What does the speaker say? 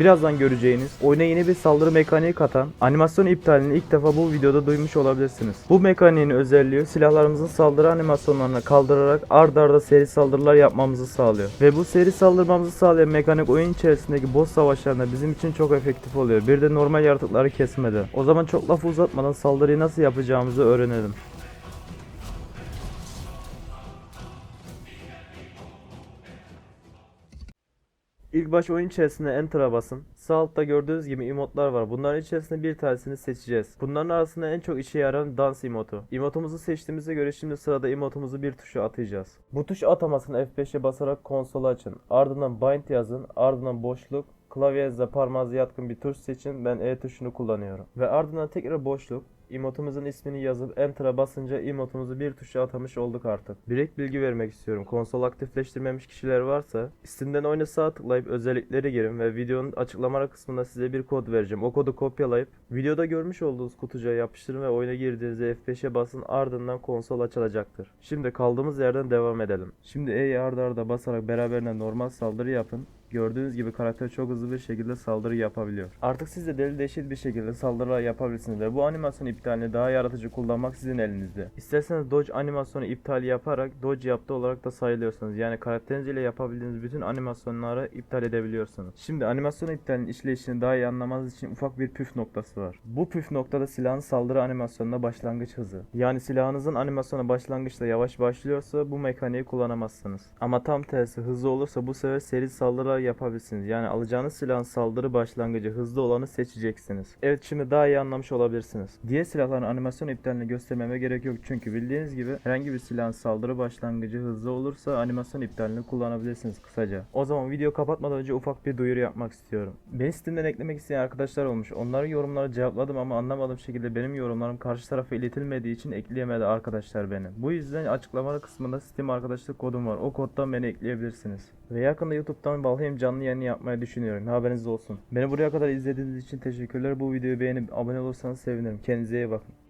Birazdan göreceğiniz oyuna yeni bir saldırı mekaniği katan animasyon iptalini ilk defa bu videoda duymuş olabilirsiniz. Bu mekaniğin özelliği silahlarımızın saldırı animasyonlarını kaldırarak ard arda seri saldırılar yapmamızı sağlıyor. Ve bu seri saldırmamızı sağlayan mekanik oyun içerisindeki boss savaşlarında bizim için çok efektif oluyor. Bir de normal yaratıkları kesmeden. O zaman çok lafı uzatmadan saldırıyı nasıl yapacağımızı öğrenelim. İlk baş oyun içerisinde Enter'a basın. Sağ altta gördüğünüz gibi emotlar var. Bunların içerisinde bir tanesini seçeceğiz. Bunların arasında en çok işe yarayan dans emotu. Emotumuzu seçtiğimize göre şimdi sırada emotumuzu bir tuşa atacağız. Bu tuş atamasını F5'e basarak konsolu açın. Ardından bind yazın. Ardından boşluk. Klavyenizde parmağınıza yatkın bir tuş seçin. Ben E tuşunu kullanıyorum. Ve ardından tekrar boşluk. Emotumuzun ismini yazıp Enter'a basınca emotumuzu bir tuşa atamış olduk artık. Bir ek bilgi vermek istiyorum. Konsol aktifleştirmemiş kişiler varsa Steam'den oyuna sağ tıklayıp özellikleri girin ve videonun açıklamalar kısmında size bir kod vereceğim. O kodu kopyalayıp videoda görmüş olduğunuz kutucuğa yapıştırın ve oyuna girdiğinizde F5'e basın ardından konsol açılacaktır. Şimdi kaldığımız yerden devam edelim. Şimdi E'yi arda arda basarak beraberinde normal saldırı yapın. Gördüğünüz gibi karakter çok hızlı bir şekilde saldırı yapabiliyor. Artık siz de deli deşit bir şekilde saldırılar yapabilirsiniz ve bu animasyon iptalini daha yaratıcı kullanmak sizin elinizde. İsterseniz dodge animasyonu iptal yaparak dodge yaptı olarak da sayılıyorsunuz. Yani karakteriniz ile yapabildiğiniz bütün animasyonları iptal edebiliyorsunuz. Şimdi animasyon iptalinin işleyişini daha iyi anlamanız için ufak bir püf noktası var. Bu püf noktada silahın saldırı animasyonuna başlangıç hızı. Yani silahınızın animasyonu başlangıçta yavaş başlıyorsa bu mekaniği kullanamazsınız. Ama tam tersi hızlı olursa bu sefer seri saldırılar yapabilirsiniz. Yani alacağınız silahın saldırı başlangıcı hızlı olanı seçeceksiniz. Evet şimdi daha iyi anlamış olabilirsiniz. Diğer silahların animasyon iptalini göstermeme gerek yok çünkü bildiğiniz gibi herhangi bir silahın saldırı başlangıcı hızlı olursa animasyon iptalini kullanabilirsiniz kısaca. O zaman video kapatmadan önce ufak bir duyuru yapmak istiyorum. Beni Steam'den eklemek isteyen arkadaşlar olmuş. Onların yorumları cevapladım ama anlamadığım şekilde benim yorumlarım karşı tarafa iletilmediği için ekleyemedi arkadaşlar beni. Bu yüzden açıklamalar kısmında Steam arkadaşlık kodum var. O koddan beni ekleyebilirsiniz. Ve yakında YouTube'dan Valheim canlı yayını yapmayı düşünüyorum. Haberiniz olsun. Beni buraya kadar izlediğiniz için teşekkürler. Bu videoyu beğenip abone olursanız sevinirim. Kendinize iyi bakın.